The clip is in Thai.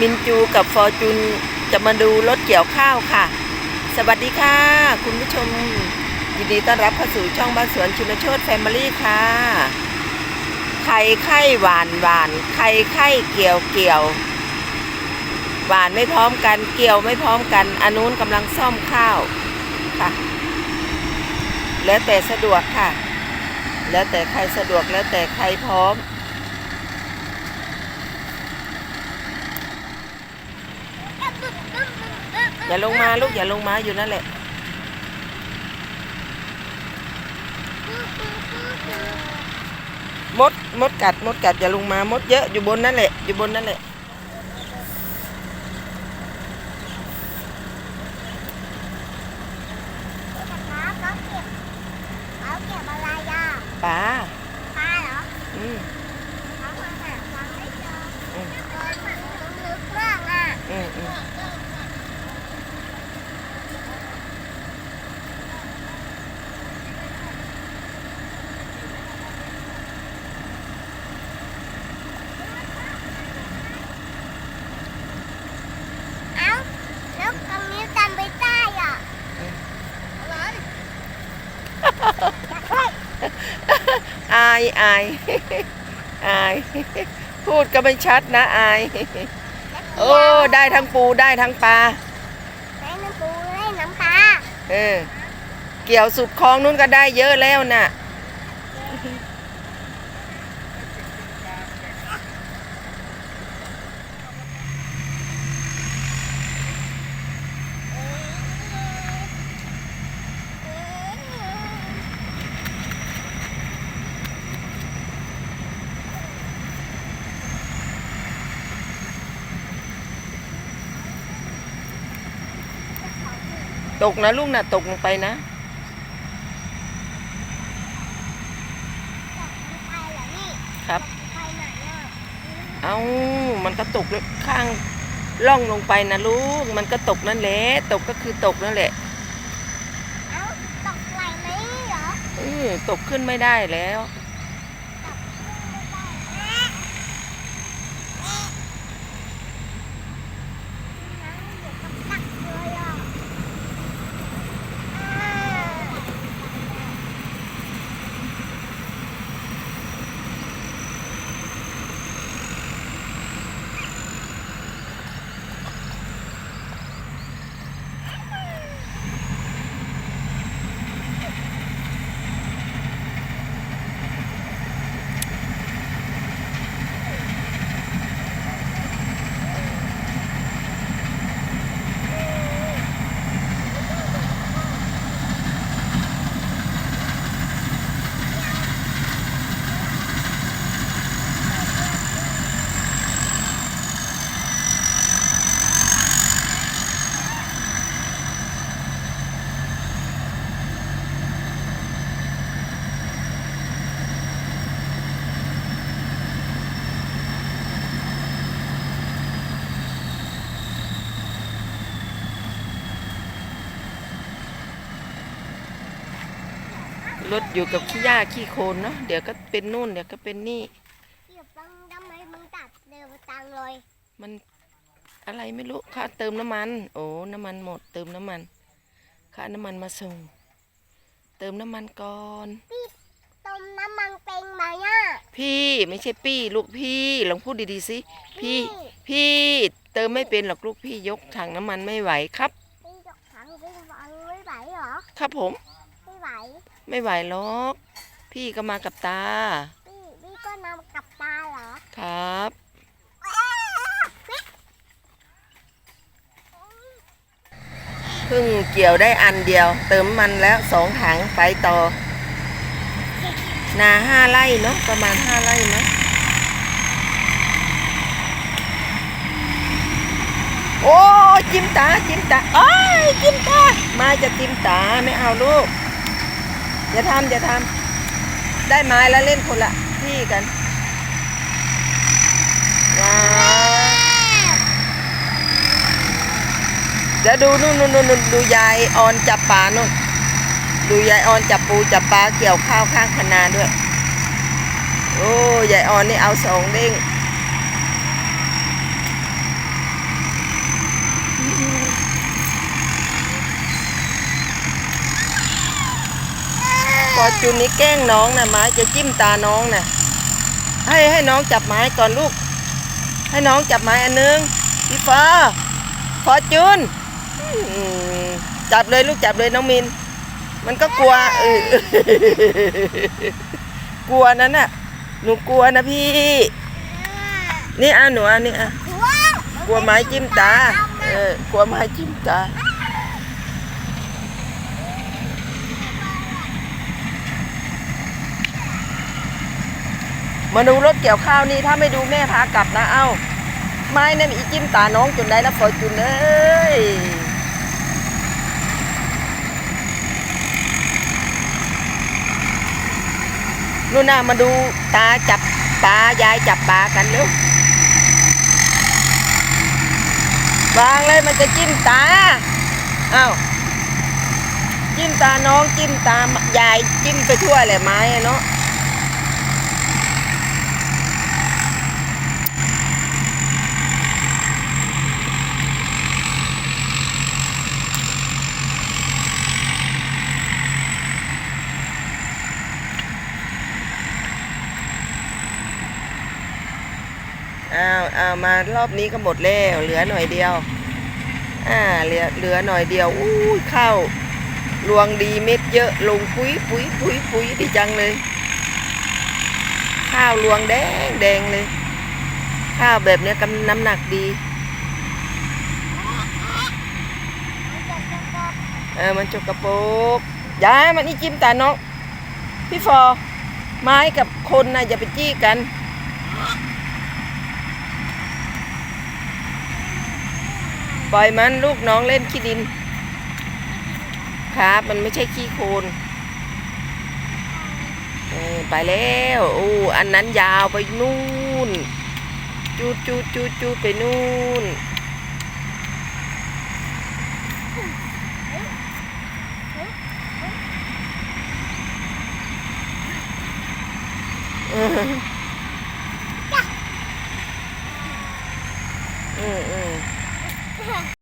มินจูกับฟอร์จูนจะมาดูรถเกี่ยวข้าวค่ะ สวัสดีค่ะ คุณผู้ชม ยินดีต้อนรับเข้าสู่ช่องบ้านสวนชินโชตแฟมิลี่ค่ะ ไข่ไข่หวานหวานไข่ไข่เกี่ยวเกี่ยว หวานไม่พร้อมกันเกี่ยวไม่พร้อมกันอันนู้นกำลังซ่อมข้าวค่ะ แล้วแต่สะดวกค่ะ แล้วแต่ใครสะดวกแล้วแต่ใครพร้อม อย่าลงมาลูกอย่าลงมาอยู่นั่นแหละ มดมดกัดมดกัดอย่าลงมามดเยอะอยู่บนนั่นแหละอยู่บนนั่นแหละเขาเก็บอะไรอะปลาปลาเหรอ อืม เขามาหาฟังไม่เจอ อืม เออมันลึกมากอะ อืมอืม เอ้าแล้วตรงนี้จำไม่ได้อะอะไร อายอายอาย พูดก็ไม่ชัดนะอาย โอ้ได้ทั้งปูได้ทั้งปลาได้น้ำปูได้น้ำปลาเออเกี่ยวสุดคลองนู้นก็ได้เยอะแล้วน่ะ ตกนะลูกน่ะตกลงไปนะไปเหรอนี่ครับไปไหนอะเอามันก็ตกข้างล่องลงไปนะลูก มันก็ตกนั่นแหละ ตกก็คือตกนั่นแหละเอ้าตกไหลไหมเหรอเออตกขึ้นไม่ได้แล้ว น้ำอยู่กับตักเลยอะอ่า รถอยู่กับขี้หญ้าขี้โคลนเนาะเดี๋ยวก็เป็นนู่นเดี๋ยวก็เป็นนี่เก็บตังค์ทำไมมึงตัดเดินตังค์เลยมันอะไรไม่รู้ค่าเติมน้ำมัน โอ้น้ำมันหมดเติมน้ำมันค่าน้ำมันมาส่ง เติมน้ำมันก่อนต้มน้ำมันเป็นไหมอะพี่ไม่ใช่ปี้ลูกพี่ลองพูดดีๆสิพี่พี่เติมไม่เป็นหรอกลูกพี่ยกถังน้ำมันไม่ไหวครับพี่ยกถังพี่วางไม่ไหวเหรอครับผมไม่ ไหว ไม่ไหวหรอก พี่ก็มากับตา พี่พี่ก็นำกับตาเหรอ ครับ เพิ่งเกี่ยวได้อันเดียว เติมมันแล้วสองถังไปต่อ นาห้าไร่เนาะประมาณห้าไร่เนาะโอ้จิ้มตาจิ้มตาโอ้ยจิ้มตา มาจะจิ้มตาไม่เอาลูก อย่าทำอย่าทำได้ไม้แล้วเล่นคนละที่กันว้าวเดี๋ยวดูนู่นนู่นนู่นดูยายออนจับปลานู่นดูยายออนจับปูจับปลาเกี่ยวข้าวข้างคนาด้วย โอ้ยายออนนี่เอาสองเด้ง พอจุนนี่แกล้งน้องนะไม้จะจิ้มตาน้องนะให้ให้น้องจับไม้ก่อนลูก ให้น้องจับไม้อันนึงพี่ฟ้าพอจุนจับเลยลูกจับเลยน้องมิน มันก็กลัวเออกลัวนั้นน่ะหนูกลัวนะพี่ นี่อะหนูอะนี่อะกลัวไม้จิ้มตาเออกลัวไม้จิ้มตา มาดูรถเกี่ยวข้าวนี่ถ้าไม่ดูแม่พากลับนะเอ้า ไม้เนี่ยมีจิ้มตาน้องจนได้แล้วฟอจุนเอ้ยนู่นน่ะมาดูตาจับปลายายจับปลากันเร็ววางเลยมันจะจิ้มตาอ้าวจิ้มตาน้องจิ้มตายายจิ้มไปทั่วเลยไม้เนาะ อามารอบนี้ก็หมดแล้วเหลือหน่อยเดียว อ่าเหลือเหลือหน่อยเดียวอู้ข้าวรวงดีเม็ดเยอะลงปุ๋ยปุ๋ยปุ๋ยปุ๋ยดีจังเลย ข้าวรวงแดงแดงเลย ข้าวแบบเนี้ยกำน้ำหนักดีเออมันจกกระโปกย้ายมันนี่จิ้มตาน้องพี่ฟอไม้กับคนนะอย่าไปจี้กัน ปล่อยมันลูกน้องเล่นขี้ดิน ครับ มันไม่ใช่ขี้โคลนไปแล้วอู้อันนั้นยาวไปนู่น จูจูจูจูไปนู่นอื